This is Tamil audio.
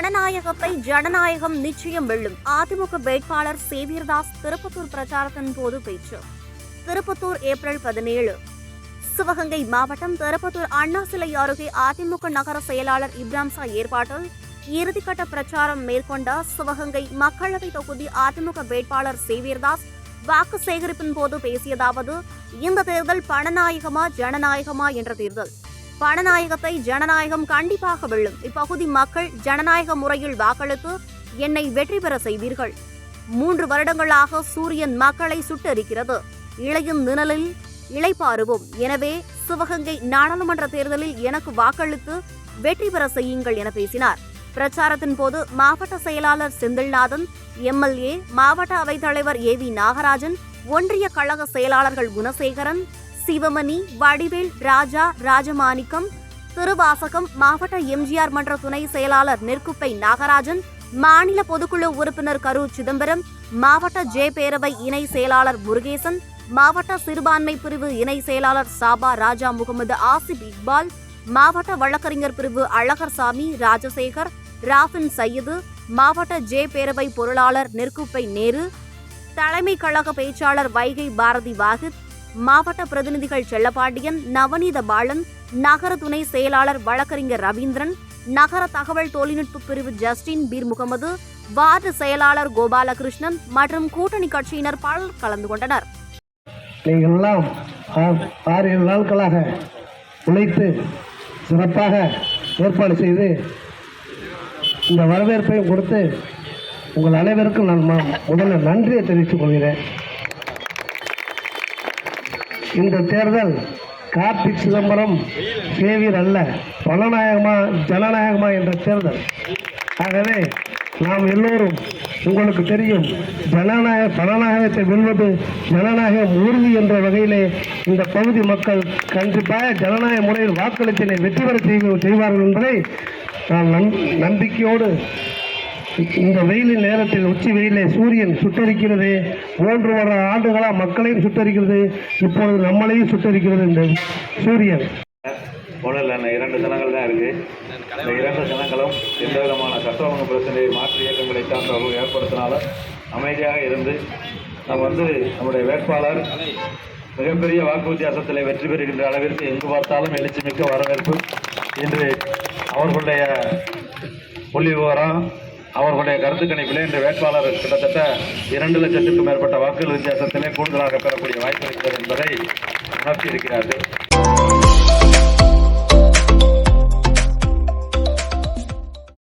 ஜனநாயகத்தை ஜனநாயகம் நிச்சயம் வெல்லும். அதிமுக வேட்பாளர் சேவியர்தாஸ் திருப்பத்தூர் பிரச்சாரத்தின் போது பேச்சு. திருப்பத்தூர் ஏப்ரல் பதினேழு. சிவகங்கை மாவட்டம் திருப்பத்தூர் அண்ணா சிலை அருகே அதிமுக நகர செயலாளர் இப்ராம்சா ஏற்பாட்டில் இறுதிக்கட்ட பிரச்சாரம் மேற்கொண்ட சிவகங்கை மக்களவை தொகுதி அதிமுக வேட்பாளர் சேவியர்தாஸ் வாக்கு சேகரிப்பின் போது பேசியதாவது இந்த தேர்தல் பணநாயகமா ஜனநாயகமா என்ற தேர்தல். பணநாயகத்தை ஜனநாயகம் கண்டிப்பாக வெல்லும். இப்பகுதி மக்கள் ஜனநாயக முறையில் வாக்களித்து என்னை வெற்றி பெற செய்வீர்கள். மூன்று வருடங்களாக சூரியன் மக்களை சுட்டெரிக்கிறது. இளையும் நிழலில் இளைப்பாறுவோம் எனவே சிவகங்கை நாடாளுமன்ற தேர்தலில் எனக்கு வாக்களித்து வெற்றி பெற செய்யுங்கள் என பேசினார். பிரச்சாரத்தின் போது மாவட்ட செயலாளர் செந்தில்நாதன் எம்எல்ஏ மாவட்ட அவைத்தலைவர் ஏ வி நாகராஜன் ஒன்றிய கழக செயலாளர்கள் குணசேகரன் சிவமணி வடிவேல் ராஜா ராஜமாணிக்கம் திருவாசகம் மாவட்ட எம்ஜிஆர் மன்ற துணை செயலாளர் நெற்குப்பை நாகராஜன் மாநில பொதுக்குழு உறுப்பினர் கரூர் சிதம்பரம் மாவட்ட ஜே பேரவை இணை செயலாளர் முருகேசன் மாவட்ட சிறுபான்மை பிரிவு இணை செயலாளர் சாபா ராஜா முகமது ஆசிப் இக்பால் மாவட்ட வழக்கறிஞர் பிரிவு அழகர்சாமி ராஜசேகர் ராஃபின் சையது மாவட்ட ஜே பேரவை பொருளாளர் நெற்குப்பை நேரு தலைமை கழக பேச்சாளர் வைகை பாரதி வாகித் மாவட்ட பிரதிநிதிகள் செல்லப்பாண்டியன் நவநீத பாலன் நகர துணை செயலாளர் வழக்கறிஞர் ரவீந்திரன் நகர தகவல் தொழில்நுட்ப பிரிவு ஜஸ்டின் பீர் முகமது வார்டு செயலாளர் கோபாலகிருஷ்ணன் மற்றும் கூட்டணி கட்சியினர் பலர் கலந்து கொண்டனர். நீங்கள் ஆறு ஏழு நாட்களாக உழைத்து சிறப்பாக ஏற்பாடு செய்து இந்த வரவேற்பையும் கொடுத்து உங்கள் அனைவருக்கும் நான் முதல்ல நன்றியை தெரிவித்துக் கொள்கிறேன். இந்த தேர்தல் கார்த்திக் சிதம்பரம் சேவியர் அல்ல பலநாயகமா ஜனநாயகமா என்ற தேர்தல். ஆகவே நாம் எல்லோரும் உங்களுக்கு தெரியும் ஜனநாயக ஜனநாயகத்தை வெல்வது ஜனநாயகம் உறுதி என்ற வகையிலே இந்த பகுதி மக்கள் கண்டிப்பாக ஜனநாயக முறையில் வாக்களித்தினை வெற்றி பெற செய்வார்கள் என்பதை நான் நம்பிக்கையோடு இந்த வெயிலின் நேரத்தில் உச்சி வெயிலே சூரியன் சுட்டரிக்கிறது. மூன்று வர ஆண்டுகளாக மக்களையும் சுட்டரிக்கிறது. இப்பொழுது நம்மளையும் சுட்டரிக்கிறது இந்த சூரியன். ஒன்றும் இரண்டு தினங்கள் தான் இருக்குது இந்த இரண்டு தினங்களும் எந்த விதமான சட்ட பிரச்சனையை மாற்று இயக்கங்களை சார்ந்தவர்கள் ஏற்படுத்தினாலும் அமைதியாக இருந்து நம்ம வந்து நம்முடைய வேட்பாளர் மிகப்பெரிய வாக்கு வித்தியாசத்தில் வெற்றி பெறுகின்ற அளவிற்கு எங்கு பார்த்தாலும் எழுச்சிமிக்க வரவேற்பு. இன்று அவர்களுடைய புள்ளி விவரம் அவர்களுடைய கருத்து கணிப்பிலே இன்று வேட்பாளர் கிட்டத்தட்ட இரண்டு லட்சத்திற்கும் மேற்பட்ட வாக்குகள் வித்தியாசத்திலே கூடுதலாக பெறக்கூடிய வாய்ப்பு இருக்கிறது என்பதை உணர்த்தி இருக்கிறார்கள்